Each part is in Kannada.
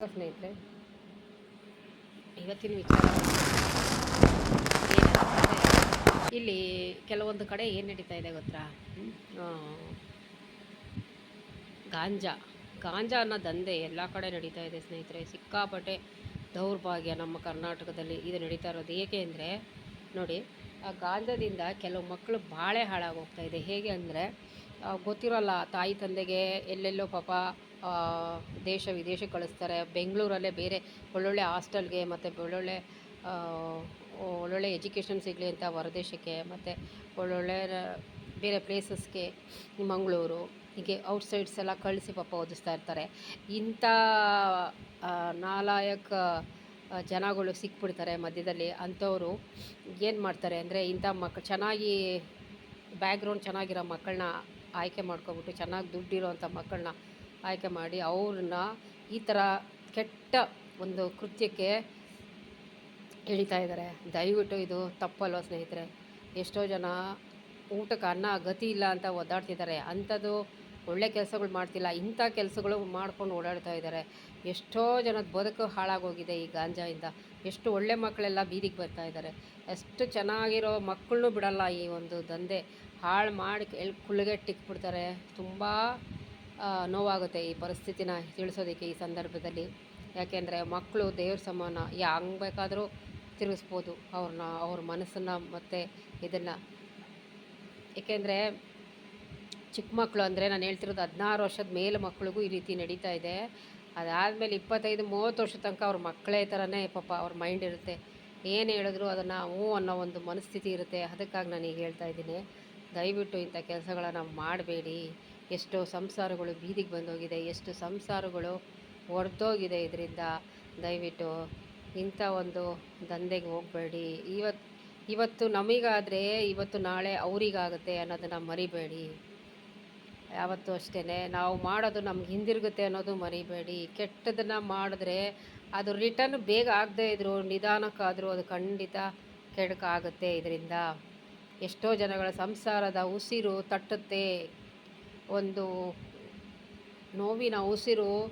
ಸ್ನೇಹಿತರೆ ಇವತ್ತಿನ ವಿಚಾರ ಇಲ್ಲಿ ಕೆಲವೊಂದು ಕಡೆ ಏನು ನಡೀತಾ ಇದೆ ಗೊತ್ತಾ? ಗಾಂಜಾ. ಗಾಂಜಾ ಅನ್ನೋ ದಂಧೆ ಎಲ್ಲ ಕಡೆ ನಡೀತಾ ಇದೆ ಸ್ನೇಹಿತರೆ. ಸಿಕ್ಕಾಪಟ್ಟೆ ದೌರ್ಭಾಗ್ಯ ನಮ್ಮ ಕರ್ನಾಟಕದಲ್ಲಿ ಇದು ನಡೀತಾ ಇರೋದು. ಏಕೆ ಅಂದರೆ ನೋಡಿ ಆ ಗಾಂಜಾದಿಂದ ಕೆಲವು ಮಕ್ಕಳು ಬಾಳೆ ಹಾಳಾಗೋಗ್ತಾ ಇದೆ. ಹೇಗೆ ಅಂದರೆ ಗೊತ್ತಿರೋಲ್ಲ ತಾಯಿ ತಂದೆಗೆ ಎಲ್ಲೆಲ್ಲೋ ಪಾಪ ದೇಶ ವಿದೇಶಕ್ಕೆ ಕಳಿಸ್ತಾರೆ. ಬೆಂಗಳೂರಲ್ಲೇ ಬೇರೆ ಒಳ್ಳೊಳ್ಳೆ ಹಾಸ್ಟೆಲ್ಗೆ ಮತ್ತು ಒಳ್ಳೊಳ್ಳೆ ಒಳ್ಳೊಳ್ಳೆ ಎಜುಕೇಷನ್ ಸಿಗಲಿ ಅಂತ ಹೊರದೇಶಕ್ಕೆ ಮತ್ತು ಒಳ್ಳೊಳ್ಳೆ ಬೇರೆ ಪ್ಲೇಸಸ್ಗೆ ಮಂಗಳೂರು, ಹೀಗೆ ಔಟ್ಸೈಡ್ಸ್ ಎಲ್ಲ ಕಳಿಸಿ ಪಾಪ ಓದಿಸ್ತಾ ಇರ್ತಾರೆ. ಇಂಥ ನಾಲಾಯಕ ಜನಗಳು ಸಿಕ್ಬಿಡ್ತಾರೆ ಮಧ್ಯದಲ್ಲಿ. ಅಂಥವರು ಏನು ಮಾಡ್ತಾರೆ ಅಂದರೆ ಇಂಥ ಮಕ್, ಚೆನ್ನಾಗಿ ಬ್ಯಾಕ್ಗ್ರೌಂಡ್ ಚೆನ್ನಾಗಿರೋ ಮಕ್ಕಳನ್ನ ಆಯ್ಕೆ ಮಾಡ್ಕೊಬಿಟ್ಟು ಚೆನ್ನಾಗಿ ದುಡ್ಡಿರೋವಂಥ ಮಕ್ಕಳನ್ನ ಆಯ್ಕೆ ಮಾಡಿ ಅವ್ರನ್ನ ಈ ಥರ ಕೆಟ್ಟ ಒಂದು ಕೃತ್ಯಕ್ಕೆ ಎಳಿತಾ ಇದ್ದಾರೆ. ದಯವಿಟ್ಟು ಇದು ತಪ್ಪಲ್ವ ಸ್ನೇಹಿತರೆ? ಎಷ್ಟೋ ಜನ ಊಟಕ್ಕೆ ಅನ್ನ ಗತಿ ಇಲ್ಲ ಅಂತ ಒದ್ದಾಡ್ತಿದ್ದಾರೆ. ಅಂಥದ್ದು ಒಳ್ಳೆ ಕೆಲಸಗಳು ಮಾಡ್ತಿಲ್ಲ. ಇಂಥ ಕೆಲಸಗಳು ಮಾಡ್ಕೊಂಡು ಓಡಾಡ್ತಾ ಇದ್ದಾರೆ. ಎಷ್ಟೋ ಜನದ ಬದುಕು ಹಾಳಾಗೋಗಿದೆ ಈ ಗಾಂಜಾಯಿಂದ. ಎಷ್ಟು ಒಳ್ಳೆ ಮಕ್ಕಳೆಲ್ಲ ಬೀದಿಗೆ ಬರ್ತಾ ಇದ್ದಾರೆ. ಎಷ್ಟು ಚೆನ್ನಾಗಿರೋ ಮಕ್ಕಳನ್ನೂ ಬಿಡಲ್ಲ ಈ ಒಂದು ದಂಧೆ. ಹಾಳು ಮಾಡಿ ಎಲ್ ಕುಳ್ಳಿಗೆಟ್ಟಿಕ್ಬಿಡ್ತಾರೆ ತುಂಬ ನೋವಾಗುತ್ತೆ ಈ ಪರಿಸ್ಥಿತಿನ ತಿಳಿಸೋದಕ್ಕೆ ಈ ಸಂದರ್ಭದಲ್ಲಿ. ಯಾಕೆಂದರೆ ಮಕ್ಕಳು ದೇವ್ರ ಸಮಾನ ಹೆಂಗ್ ಬೇಕಾದರೂ ತಿರುಗಿಸ್ಬೋದು ಅವ್ರನ್ನ, ಅವ್ರ ಮನಸ್ಸನ್ನು ಮತ್ತು ಇದನ್ನು. ಏಕೆಂದರೆ ಚಿಕ್ಕ ಮಕ್ಕಳು ಅಂದರೆ ನಾನು ಹೇಳ್ತಿರೋದು ಹದಿನಾರು ವರ್ಷದ ಮೇಲೆ ಮಕ್ಕಳಿಗೂ ಈ ರೀತಿ ನಡೀತಾ ಇದೆ. ಅದಾದಮೇಲೆ ಇಪ್ಪತ್ತೈದು, ಮೂವತ್ತು ವರ್ಷದ ತನಕ ಅವ್ರ ಮಕ್ಕಳೇ ಥರನೇ ಪಾಪ ಅವ್ರ ಮೈಂಡ್ ಇರುತ್ತೆ. ಏನು ಹೇಳಿದ್ರು ಅದನ್ನು ಹ್ಞೂ ಅನ್ನೋ ಒಂದು ಮನಸ್ಥಿತಿ ಇರುತ್ತೆ. ಅದಕ್ಕಾಗಿ ನಾನು ಈಗ ಹೇಳ್ತಾ ಇದ್ದೀನಿ. ದಯವಿಟ್ಟು ಇಂಥ ಕೆಲಸಗಳನ್ನ ಮಾಡಬೇಡಿ. ಎಷ್ಟೋ ಸಂಸಾರಗಳು ಬೀದಿಗೆ ಬಂದೋಗಿದೆ, ಎಷ್ಟು ಸಂಸಾರಗಳು ಒಡೆದೋಗಿದೆ ಇದರಿಂದ. ದಯವಿಟ್ಟು ಇಂಥ ಒಂದು ದಂಧೆಗೆ ಹೋಗಬೇಡಿ. ಇವತ್ತು ಇವತ್ತು ನಮಗಾದರೆ, ಇವತ್ತು ನಾಳೆ ಅವರಿಗಾಗುತ್ತೆ ಅನ್ನೋದನ್ನು ಮರಿಬೇಡಿ. ಯಾವತ್ತೂ ಅಷ್ಟೇ ನಾವು ಮಾಡೋದು ನಮ್ಗೆ ಹಿಂದಿರುಗುತ್ತೆ ಅನ್ನೋದು ಮರಿಬೇಡಿ. ಕೆಟ್ಟದನ್ನು ಮಾಡಿದ್ರೆ ಅದು ರಿಟರ್ನ್ ಬೇಗ ಆಗದೇ ಇದ್ರು, ನಿಧಾನಕ್ಕಾದರೂ ಅದು ಖಂಡಿತ ಕೆಡಕಾಗುತ್ತೆ ಇದರಿಂದ. ಎಷ್ಟೋ ಜನಗಳ ಸಂಸಾರದ ಉಸಿರು ತಟ್ಟುತ್ತೆ. ಒಂದು ನೋವಿನ ಉಸಿರು,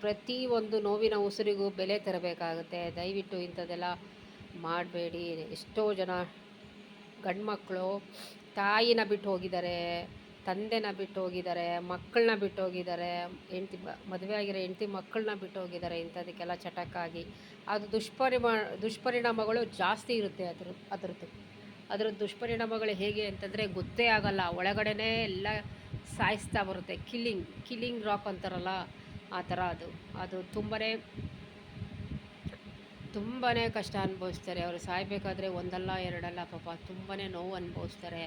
ಪ್ರತಿ ಒಂದು ನೋವಿನ ಉಸಿರಿಗೂ ಬೆಲೆ ತರಬೇಕಾಗುತ್ತೆ. ದಯವಿಟ್ಟು ಇಂಥದ್ದೆಲ್ಲ ಮಾಡಬೇಡಿ. ಎಷ್ಟೋ ಜನ ಗಂಡ್ಮಕ್ಳು ತಾಯಿನ ಬಿಟ್ಟು ಹೋಗಿದ್ದಾರೆ, ತಂದೆನ ಬಿಟ್ಟು ಹೋಗಿದ್ದಾರೆ, ಮಕ್ಕಳನ್ನ ಬಿಟ್ಟು ಹೋಗಿದ್ದಾರೆ, ಹೆಂಡ್ತಿ ಮದುವೆ ಆಗಿರೋ ಹೆಂಡ್ತಿ ಮಕ್ಕಳನ್ನ ಬಿಟ್ಟು ಹೋಗಿದ್ದಾರೆ ಇಂಥದಕ್ಕೆಲ್ಲ ಚಟಕ್ಕಾಗಿ. ಅದು ದುಷ್ಪರಿಮಾ, ದುಷ್ಪರಿಣಾಮಗಳು ಜಾಸ್ತಿ ಇರುತ್ತೆ ಅದ್ರ, ಅದರದ್ದು. ಅದರ ದುಷ್ಪರಿಣಾಮಗಳು ಹೇಗೆ ಅಂತಂದರೆ ಗೊತ್ತೇ ಆಗಲ್ಲ. ಒಳಗಡೆನೇ ಎಲ್ಲ ಸಾಯಿಸ್ತಾ ಬರುತ್ತೆ. ಕಿಲ್ಲಿಂಗ್ ಕಿಲ್ಲಿಂಗ್ ರಾಕ್ ಅಂತಾರಲ್ಲ, ಆ ಥರ ಅದು. ಅದು ತುಂಬಾ ತುಂಬಾ ಕಷ್ಟ ಅನುಭವಿಸ್ತಾರೆ. ಅವರು ಸಾಯಬೇಕಾದ್ರೆ ಒಂದಲ್ಲ, ಎರಡಲ್ಲ, ಪಾಪ ತುಂಬಾ ನೋವು ಅನುಭವಿಸ್ತಾರೆ.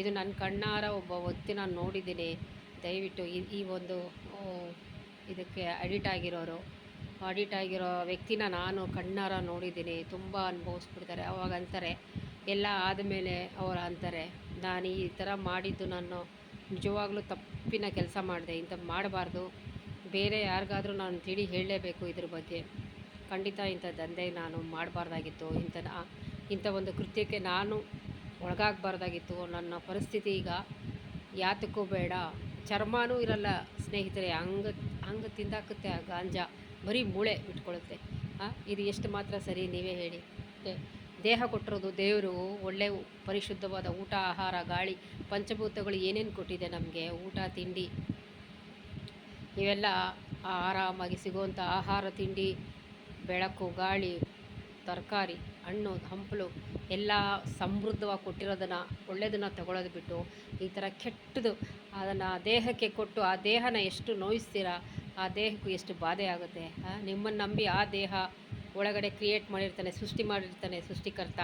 ಇದು ನನ್ನ ಕಣ್ಣಾರ ಒಬ್ಬ ವ್ಯಕ್ತಿ ನಾನು ನೋಡಿದ್ದೀನಿ. ದಯವಿಟ್ಟು ಈ ಒಂದು ಇದಕ್ಕೆ ಅಡಿಟ್ ಆಗಿರೋರು ಅಡಿಟ್ ಆಗಿರೋ ವ್ಯಕ್ತಿನ ನಾನು ಕಣ್ಣಾರ ನೋಡಿದ್ದೀನಿ. ತುಂಬ ಅನುಭವಿಸ್ಬಿಡ್ತಾರೆ. ಅವಾಗ ಅಂತಾರೆ, ಎಲ್ಲ ಆದಮೇಲೆ ಅವರು ಅಂತಾರೆ, ನಾನು ಈ ಥರ ಮಾಡಿದ್ದು ನಾನು ನಿಜವಾಗ್ಲೂ ತಪ್ಪಿನ ಕೆಲಸ ಮಾಡಿದೆ, ಇಂಥ ಮಾಡಬಾರ್ದು. ಬೇರೆ ಯಾರಿಗಾದರೂ ನಾನು ತಿಳಿ ಹೇಳಲೇಬೇಕು ಇದ್ರ ಬಗ್ಗೆ. ಖಂಡಿತ ಇಂಥ ದಂಧೆ ನಾನು ಮಾಡಬಾರ್ದಾಗಿತ್ತು. ಇಂಥ ಇಂಥ ಒಂದು ಕೃತ್ಯಕ್ಕೆ ನಾನು ಒಳಗಾಗಬಾರ್ದಾಗಿತ್ತು. ನನ್ನ ಪರಿಸ್ಥಿತಿ ಈಗ ಯಾತಕ್ಕೂ ಬೇಡ. ಚರ್ಮನೂ ಇರಲ್ಲ ಸ್ನೇಹಿತರೆ. ಹಂಗ, ಹಂಗೆ ತಿಂದಾಕುತ್ತೆ ಆ ಗಾಂಜಾ. ಬರೀ ಮೂಳೆ ಬಿಟ್ಕೊಳ್ಳುತ್ತೆ ಇದು ಎಷ್ಟು ಮಾತ್ರ ಸರಿ ನೀವೇ ಹೇಳಿ. ದೇಹ ಕೊಟ್ಟಿರೋದು ದೇವರು, ಒಳ್ಳೆ ಪರಿಶುದ್ಧವಾದ ಊಟ, ಆಹಾರ, ಗಾಳಿ, ಪಂಚಭೂತಗಳು ಏನೇನು ಕೊಟ್ಟಿದೆ ನಮಗೆ? ಊಟ, ತಿಂಡಿ. ಇವೆಲ್ಲ ಆರಾಮಾಗಿ ಸಿಗುವಂಥ ಆಹಾರ, ತಿಂಡಿ, ಬೆಳಕು, ಗಾಳಿ, ತರಕಾರಿ, ಹಣ್ಣು, ಹಂಪಲು ಎಲ್ಲ ಸಮೃದ್ಧವಾಗಿ ಕೊಟ್ಟಿರೋದನ್ನು ಒಳ್ಳೆಯದನ್ನು ತಗೊಳ್ಳೋದು ಬಿಟ್ಟು ಈ ಥರ ಕೆಟ್ಟದು ಅದನ್ನು ದೇಹಕ್ಕೆ ಕೊಟ್ಟು ಆ ದೇಹನ ಎಷ್ಟು ನೋಯಿಸ್ತೀರಾ, ಆ ದೇಹಕ್ಕೂ ಎಷ್ಟು ಬಾಧೆ ಆಗುತ್ತೆ? ನಿಮ್ಮನ್ನು ನಂಬಿ ಆ ದೇಹ ಒಳಗಡೆ ಕ್ರಿಯೇಟ್ ಮಾಡಿರ್ತಾನೆ, ಸೃಷ್ಟಿ ಮಾಡಿರ್ತಾನೆ ಸೃಷ್ಟಿಕರ್ತ.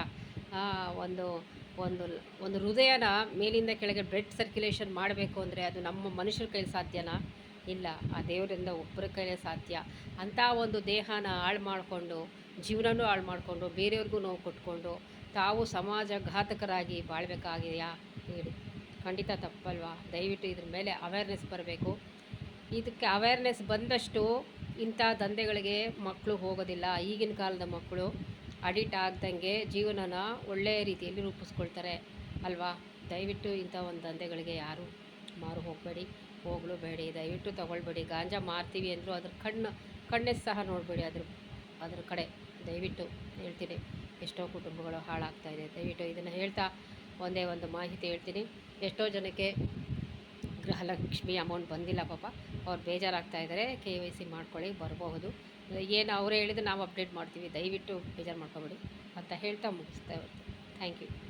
ಒಂದು ಒಂದು ಒಂದು ಹೃದಯನ ಮೇಲಿಂದ ಕೆಳಗೆ ಬ್ಲಡ್ ಸರ್ಕ್ಯುಲೇಷನ್ ಮಾಡಬೇಕು ಅಂದರೆ ಅದು ನಮ್ಮ ಮನುಷ್ಯರ ಕೈಲಿ ಸಾಧ್ಯನಾ? ಇಲ್ಲ, ಆ ದೇವರಿಂದ ಒಬ್ಬರ ಕೈಲೇ ಸಾಧ್ಯ. ಅಂಥ ಒಂದು ದೇಹನ ಹಾಳು ಮಾಡಿಕೊಂಡು ಜೀವನನೂ ಹಾಳು ಮಾಡಿಕೊಂಡು ಬೇರೆಯವ್ರಿಗೂ ನೋವು ಕೊಟ್ಕೊಂಡು ತಾವು ಸಮಾಜ ಘಾತಕರಾಗಿ ಬಾಳ್ಬೇಕಾಗಿದೆಯಾ? ಹೇಳಿ. ಖಂಡಿತ ತಪ್ಪಲ್ವಾ? ದಯವಿಟ್ಟು ಇದ್ರ ಮೇಲೆ ಅವೇರ್ನೆಸ್ ಬರಬೇಕು. ಇದಕ್ಕೆ ಅವೇರ್ನೆಸ್ ಬಂದಷ್ಟು ಇಂಥ ದಂಧೆಗಳಿಗೆ ಮಕ್ಕಳು ಹೋಗೋದಿಲ್ಲ. ಈಗಿನ ಕಾಲದ ಮಕ್ಕಳು ಅಡಿಟ್ ಆಗ್ದಂಗೆ ಜೀವನನ ಒಳ್ಳೆಯ ರೀತಿಯಲ್ಲಿ ರೂಪಿಸ್ಕೊಳ್ತಾರೆ ಅಲ್ವಾ? ದಯವಿಟ್ಟು ಇಂಥ ಒಂದು ದಂಧೆಗಳಿಗೆ ಯಾರು ಮಾರು ಹೋಗಬೇಡಿ, ಹೋಗಲು ಬೇಡಿ. ದಯವಿಟ್ಟು ತಗೊಳ್ಬೇಡಿ. ಗಾಂಜಾ ಮಾರ್ತೀವಿ ಅಂದರೂ ಅದ್ರ ಕಣ್ಣು ಕಣ್ಣೆ ಸಹ ನೋಡಬೇಡಿ ಅದ್ರ ಅದ್ರ ಕಡೆ. ದಯವಿಟ್ಟು ಹೇಳ್ತೀನಿ. ಎಷ್ಟೋ ಕುಟುಂಬಗಳು ಹಾಳಾಗ್ತಾ ಇದೆ. ದಯವಿಟ್ಟು ಇದನ್ನು ಹೇಳ್ತಾ ಒಂದೇ ಒಂದು ಮಾಹಿತಿ ಹೇಳ್ತೀನಿ. ಎಷ್ಟೋ ಜನಕ್ಕೆ ಗೃಹಲಕ್ಷ್ಮಿ ಅಮೌಂಟ್ ಬಂದಿಲ್ಲ ಪಾಪ. ಅವ್ರು ಬೇಜಾರಾಗ್ತಾ ಇದ್ದಾರೆ ಕೆ ವೈ ಸಿ ಮಾಡ್ಕೊಳ್ಳಿ, ಬರಬಹುದು. ಏನು ಅವರೇ ಹೇಳಿದ್ರೆ ನಾವು ಅಪ್ಡೇಟ್ ಮಾಡ್ತೀವಿ, ದಯವಿಟ್ಟು ಬೇಜಾರು ಮಾಡ್ಕೊಬೇಡಿ ಅಂತ ಹೇಳ್ತಾ ಮುಗಿಸ್ತಾ ಇವತ್ತು ಥ್ಯಾಂಕ್ ಯು.